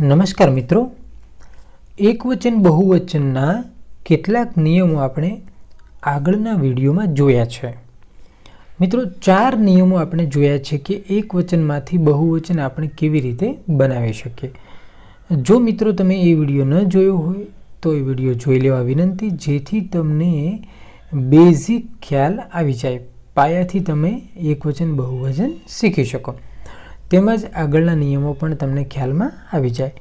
નમસ્કાર મિત્રો. એકવચન બહુવચનના કેટલાક નિયમો આપણે આગળના વિડીયોમાં જોયા છે. મિત્રો, ચાર નિયમો આપણે જોયા છે કે એકવચનમાંથી બહુવચન આપણે કેવી રીતે બનાવી શકીએ. જો મિત્રો તમે એ વીડિયો ન જોયો હોય, તો એ વીડિયો જોઈ લેવા વિનંતી, જેથી તમને બેઝિક ખ્યાલ આવી જાય. પાયાથી તમે એકવચન બહુવચન શીખી શકો. તેમજ આગળના નિયમો પણ તમને ખ્યાલમાં આવી જાય.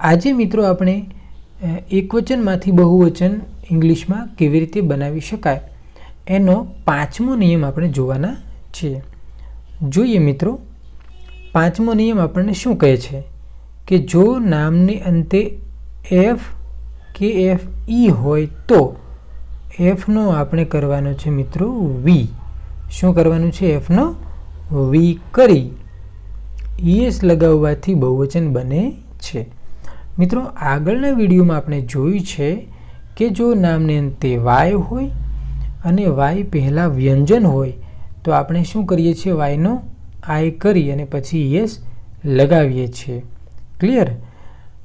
આજે મિત્રો આપણે એકવચનમાંથી બહુવચન ઇંગ્લિશમાં કેવી રીતે બનાવી શકાય, એનો પાંચમો નિયમ આપણે જોવાના છીએ. જોઈએ મિત્રો, પાંચમો નિયમ આપણને શું કહે છે? કે જો નામની અંતે એફ, કે એફ ઈ હોય તો, એફનો આપણે કરવાનો છે મિત્રો વી. શું કરવાનું છે? એફનો વી કરી. ઈએસ લગાવવાથી બહુવચન બને છે. મિત્રો, આગળના વિડીયોમાં આપણે જોયું છે કે જો નામને અંતે વાય હોય અને વાય પહેલાં વ્યંજન હોય, તો આપણે શું કરીએ છીએ? વાયનો આય કરી અને પછી યસ લગાવીએ છીએ. ક્લિયર?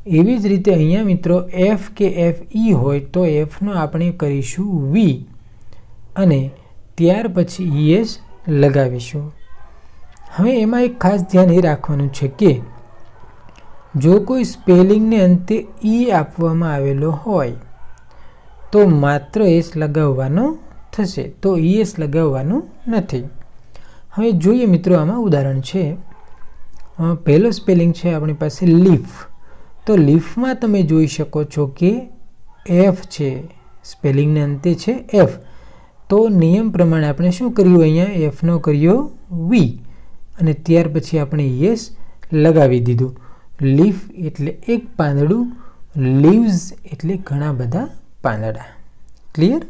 એવી જ રીતે અહીંયા મિત્રો, એફ કે એફ ઈ હોય તો એફનો આપણે કરીશું વી અને ત્યાર પછી યસ લગાવીશું. હવે એમાં એક ખાસ ધ્યાન એ રાખવાનું છે કે જો કોઈ સ્પેલિંગને અંતે ઈ આપવામાં આવેલો હોય, તો માત્ર એસ લગાવવાનો થશે, તો ઈએસ લગાવવાનું નથી. હવે જોઈએ મિત્રો આમાં ઉદાહરણ છે. પહેલો સ્પેલિંગ છે આપણી પાસે લીફ. તો લીફમાં તમે જોઈ શકો છો કે એફ છે, સ્પેલિંગને અંતે છે એફ. તો નિયમ પ્રમાણે આપણે શું કર્યું અહીંયા? એફનો કર્યો વી. અને ત્યાર પછી આપણે યસ લગાવી દીધું. લીફ એટલે એક પાંદડું, લીવ્સ એટલે ઘણા બધા પાંદડા. ક્લિયર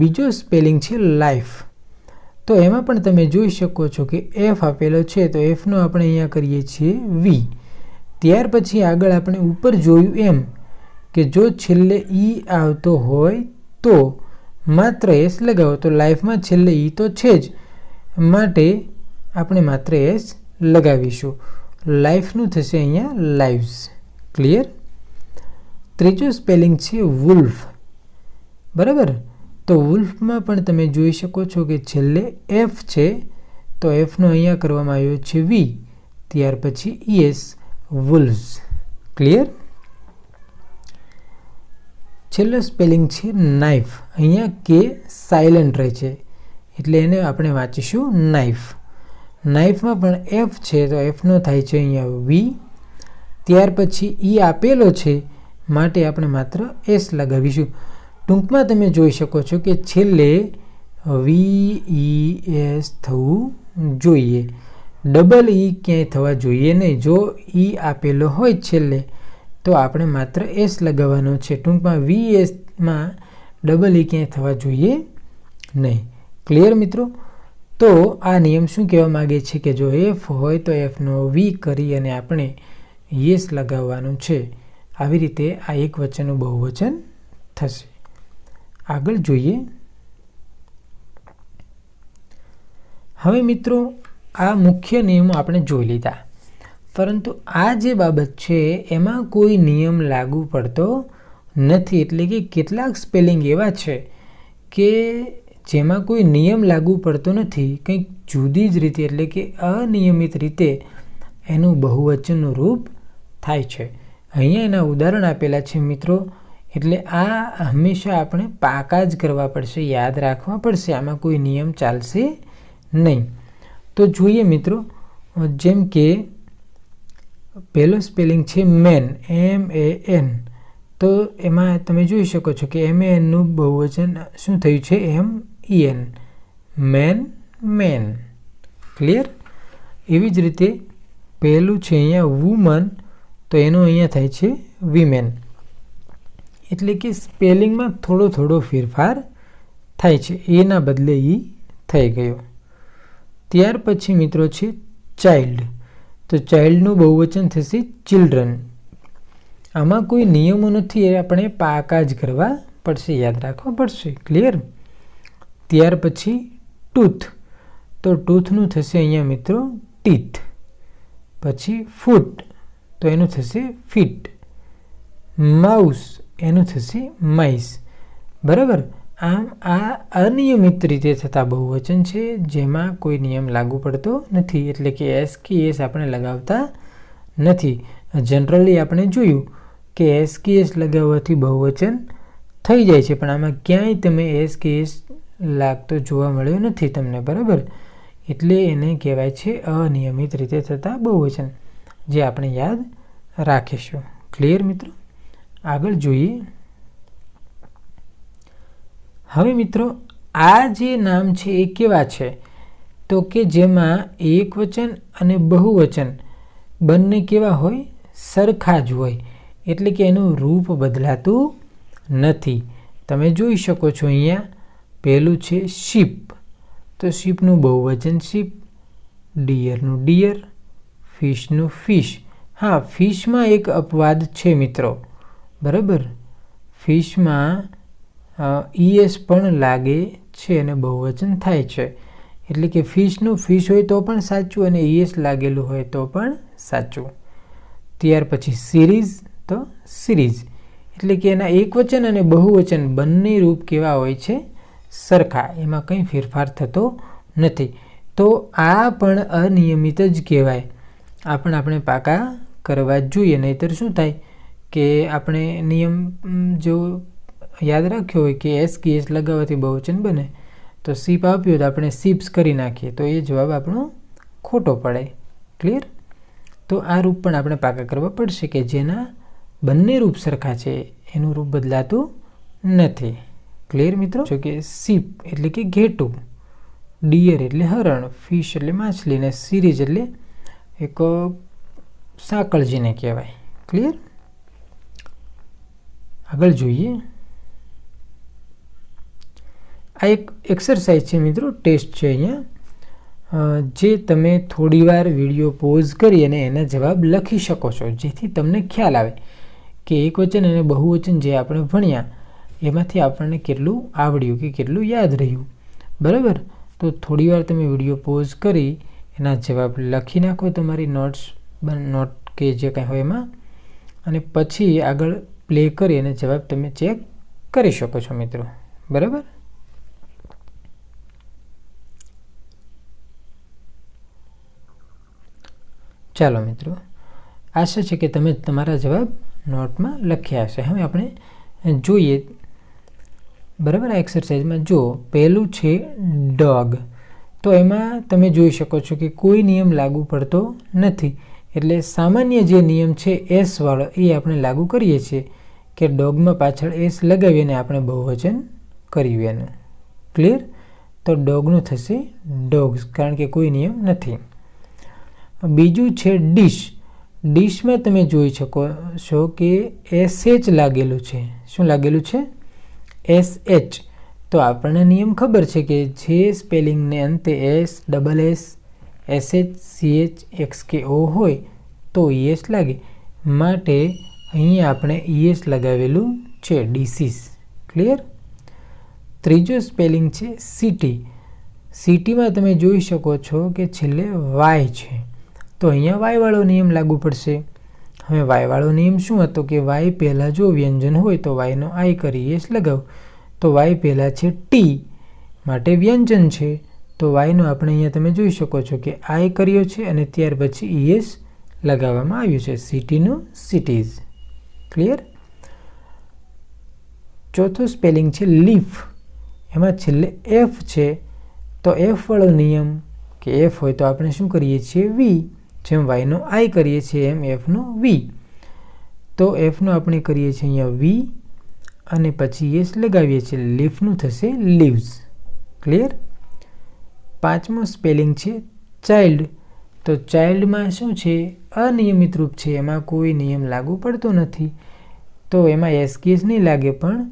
બીજો સ્પેલિંગ છે લાઈફ. તો એમાં પણ તમે જોઈ શકો છો કે એફ આપેલો છે, તો એફનો આપણે અહીંયા કરીએ છીએ વી ત્યાર પછી આગળ આપણે ઉપર જોયું એમ કે જો છેલ્લે ઈ આવતો હોય તો માત્ર એસ લગાવો, તો લાઈફમાં છેલ્લે ઈ તો છે જ. માટે આપણે માત્ર એસ લગાવીશું. લાઈફનું થશે અહીંયા લાઈવ્સ ક્લિયર ત્રીજો સ્પેલિંગ છે વુલ્ફ બરાબર? તો વુલ્ફમાં પણ તમે જોઈ શકો છો કે છેલ્લે એફ છે, તો એફનો અહીંયા કરવામાં આવ્યો છે વી ત્યાર પછી ઈએસ વુલ્ફ ક્લિયર છેલ્લો સ્પેલિંગ છે નાઇફ અહીંયા કે સાયલન્ટ રહે છે. એટલે એને આપણે વાંચીશું નાઇફ નાઇફમાં પણ એફ છે, તો એફનો થાય છે અહીંયા વી ત્યાર પછી ઈ આપેલો છે, માટે આપણે માત્ર એસ લગાવીશું. ટૂંકમાં તમે જોઈ શકો છો કે છેલ્લે વી ઈ એસ થવું જોઈએ. ડબલ ઈ ક્યાંય થવા જોઈએ નહીં. જો ઈ આપેલો હોય છેલ્લે, તો આપણે માત્ર એસ લગાવવાનો છે. ટૂંકમાં વી એસમાં ડબલ ઈ ક્યાંય થવા જોઈએ નહીં. ક્લિયર મિત્રો? તો આ નિયમ શું કહેવા માગે છે કે જો એફ હોય તો એફનો વી કરી અને આપણે યસ લગાવવાનું છે. આવી રીતે આ એક વચનનું બહુવચન થશે. આગળ જોઈએ. હવે મિત્રો, આ મુખ્ય નિયમો આપણે જોઈ લીધા. પરંતુ આ જે બાબત છે, એમાં કોઈ નિયમ લાગુ પડતો નથી. એટલે કે કેટલાક સ્પેલિંગ એવા છે કે જેમાં કોઈ નિયમ લાગુ પડતો નથી, કંઈક જુદી જ રીતે એટલે કે અનિયમિત રીતે એનું બહુવચનનું રૂપ થાય છે. અહીંયા એના ઉદાહરણ આપેલા છે મિત્રો, એટલે આ હંમેશા આપણે પાકા જ કરવા પડશે, યાદ રાખવા પડશે, આમાં કોઈ નિયમ ચાલશે નહીં. તો જોઈએ મિત્રો, જેમ કે પહેલો સ્પેલિંગ છે મેન, એમ એ એન. તો એમાં તમે જોઈ શકો છો કે એમ એ એનનું બહુવચન શું થયું છે? M N man man. Clear? એવી જ રીતે પહેલું છે અહીંયા વુમન, તો એનું અહીંયા થાય છે વિમેન. એટલે કે સ્પેલિંગમાં થોડો થોડો ફેરફાર થાય છે. એના બદલે ઈ થઈ ગયો. ત્યાર પછી મિત્રો છે ચાઇલ્ડ. તો ચાઇલ્ડનું બહુવચન થશે ચિલ્ડ્રન. આમાં કોઈ નિયમો નથી, એ આપણે પાકા જ કરવા પડશે. યાદ રાખવા પડશે. ક્લિયર? ત્યાર પછી ટૂથ તો ટૂથનું થશે અહીંયા મિત્રો ટીથ પછી ફૂટ તો એનું થશે ફીટ માઉસ એનું થશે માઇસ બરાબર? આમ આ અનિયમિત રીતે થતા બહુવચન છે, જેમાં કોઈ નિયમ લાગુ પડતો નથી. એટલે કે એસ કે એસ આપણે લગાવતા નથી. જનરલી આપણે જોયું કે એસ કે એસ લગાવવાથી બહુવચન થઈ જાય છે. પણ આમાં ક્યાંય તમે એસ કે એસ લાગતો જોવા મળ્યો નથી તમને, બરાબર? એટલે એને કહેવાય છે અનિયમિત રીતે થતા બહુવચન, જે આપણે યાદ રાખીશું. ક્લિયર મિત્રો? આગળ જોઈએ. હવે મિત્રો, આ જે નામ છે એ કેવા છે? તો કે જેમાં એક વચન અને બહુવચન બંને કેવા હોય? સરખા જ હોય. એટલે કે એનું રૂપ બદલાતું નથી. તમે જોઈ શકો છો અહીંયા પહેલું છે શીપ. તો શીપનું બહુવચન શીપ, ડિયરનું ડિયર, ફિશનું ફિશ. હા, ફિશમાં એક અપવાદ છે મિત્રો. બરાબર? ફિશમાં ઈએસ પણ લાગે છે અને બહુવચન થાય છે. એટલે કે ફિશનું ફિશ હોય તો પણ સાચું અને ઈએસ લાગેલું હોય તો પણ સાચું. ત્યાર પછી સિરીઝ, તો સિરીઝ. એટલે કે એના એકવચન અને બહુવચન બંને રૂપ કેવા હોય છે? સરખા, એમાં કંઈ ફેરફાર થતો નથી. તો આ પણ અનિયમિત જ કહેવાય. આ પણ આપણે પાકા કરવા જોઈએ, નહીતર શું થાય કે આપણે નિયમ જો યાદ રાખ્યો હોય કે એસ કે એસ લગાવવાથી બહુવચન બને, તો સીપ આપ્યું તો આપણે સીપ્સ કરી નાખીએ, તો એ જવાબ આપણો ખોટો પડે. ક્લિયર તો આ રૂપ પણ આપણે પાકા કરવા પડશે કે જેના બંને રૂપ સરખા છે, એનું રૂપ બદલાતું નથી. ક્લિયર મિત્રો? જો કે સીપ એટલે કે ઘેટું. ડિયર એટલે હરણ. ફિશ એટલે માછલી અને સિરીઝ એટલે એક સાંકળજીને કહેવાય. ક્લિયર આગળ જોઈએ. આ એક એક્સરસાઇઝ છે મિત્રો. ટેસ્ટ છે અહીંયા. જે તમે થોડીવાર વીડિયો પોઝ કરી અને એના જવાબ લખી શકો છો. જેથી તમને ખ્યાલ આવે કે એક વચન અને બહુવચન જે આપણે ભણ્યા એમાંથી આપણને કેટલું આવડ્યું કે કેટલું યાદ રહ્યું. બરાબર? તો થોડીવાર તમે વીડિયો પોઝ કરી, એના જવાબ લખી નાખો તમારી નોટ્સ નોટ કે જે કાંઈ હોય એમાં. અને પછી આગળ પ્લે કરી અને જવાબ તમે ચેક કરી શકો છો મિત્રો. બરાબર? ચાલો મિત્રો, આશા છે કે તમે તમારા જવાબ નોટમાં લખ્યા હશે. હવે આપણે જોઈએ બરાબર આ એક્સરસાઇઝમાં જો, પહેલું છે ડોગ તો એમાં તમે જોઈ શકો છો કે કોઈ નિયમ લાગુ પડતો નથી. એટલે સામાન્ય જે નિયમ છે એસવાળો એ આપણે લાગુ કરીએ છીએ કે ડોગમાં પાછળ એસ લગાવીને આપણે બહુવચન કર્યું એનું. ક્લિયર તો ડોગનું થશે ડોગ્સ કારણ કે કોઈ નિયમ નથી. બીજું છે ડીશ ડીશમાં તમે જોઈ શકો છો કે એસ એચ લાગેલું છે. શું લાગેલું છે? એસ એચ તો આપણને નિયમ ખબર છે કે જે સ્પેલિંગને અંતે S double S S H C H X કે ઓ હોય તો ઈએસ લાગે. માટે અહીંયા આપણે ઈએસ લગાવેલું છે ડીસીસ ક્લિયર ત્રીજો સ્પેલિંગ છે સિટી સિટીમાં તમે જોઈ શકો છો કે છેલ્લે વાય છે. તો અહીંયા વાયવાળો નિયમ લાગુ પડશે. હવે વાયવાળો નિયમ શું હતો કે વાય પહેલાં જો વ્યંજન હોય તો વાયનો આઈ કરી એસ લગાવ. તો વાય પહેલાં છે ટી માટે વ્યંજન છે. તો વાયનો આપણે અહીંયા તમે જોઈ શકો છો કે આઈ કર્યો છે અને ત્યાર પછી ઈએસ લગાવવામાં આવ્યું છે. સિટીનું સિટીઝ ક્લિયર ચોથો સ્પેલિંગ છે લીફ એમાં છેલ્લે એફ છે. તો એફવાળો નિયમ કે એફ હોય તો આપણે શું કરીએ છીએ? વી જેમ વાયનો આઈ કરીએ છીએ એમ એફનો વી તો એફનો આપણે કરીએ છીએ અહીંયા વી અને પછી એસ લગાવીએ છીએ. લીફનું થશે લીવ્સ ક્લિયર પાંચમો સ્પેલિંગ છે ચાઇલ્ડ તો ચાઇલ્ડમાં શું છે? અનિયમિત રૂપ છે. એમાં કોઈ નિયમ લાગુ પડતો નથી. તો એમાં એસકેસ નહીં લાગે, પણ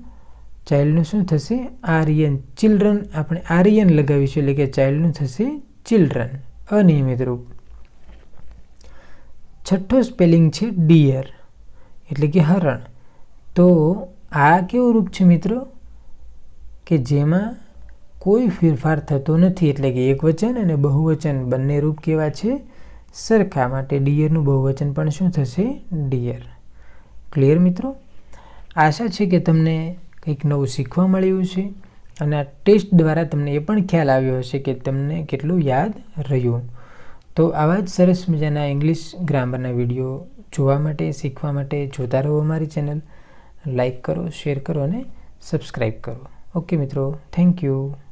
ચાઇલ્ડનું શું થશે? આર્યન. ચિલ્ડ્રન આપણે આર્યન લગાવીશું, એટલે કે ચાઇલ્ડનું થશે ચિલ્ડ્રન અનિયમિત રૂપ. છઠ્ઠો સ્પેલિંગ છે ડિયર, એટલે કે હરણ. તો આ કેવું રૂપ છે મિત્રો? કે જેમાં કોઈ ફેરફાર થતો નથી, એટલે કે એકવચન અને બહુવચન બંને રૂપ કેવા છે? સરખા માટે ડિયરનું બહુવચન પણ શું થશે? ડિયર. ક્લિયર મિત્રો? આશા છે કે તમને કંઈક નવું શીખવા મળ્યું છે અને આ ટેસ્ટ દ્વારા તમને એ પણ ખ્યાલ આવ્યો હશે કે તમને કેટલું યાદ રહ્યું. તો આવા જ સરસ મજાના ઇંગ્લિશ ગ્રામરના વીડિયો જોવા માટે, શીખવા માટે જોતા રહો અમારી ચેનલ લાઈક કરો શેર કરો અને સબસ્ક્રાઈબ કરો. ઓકે મિત્રો થેન્ક યુ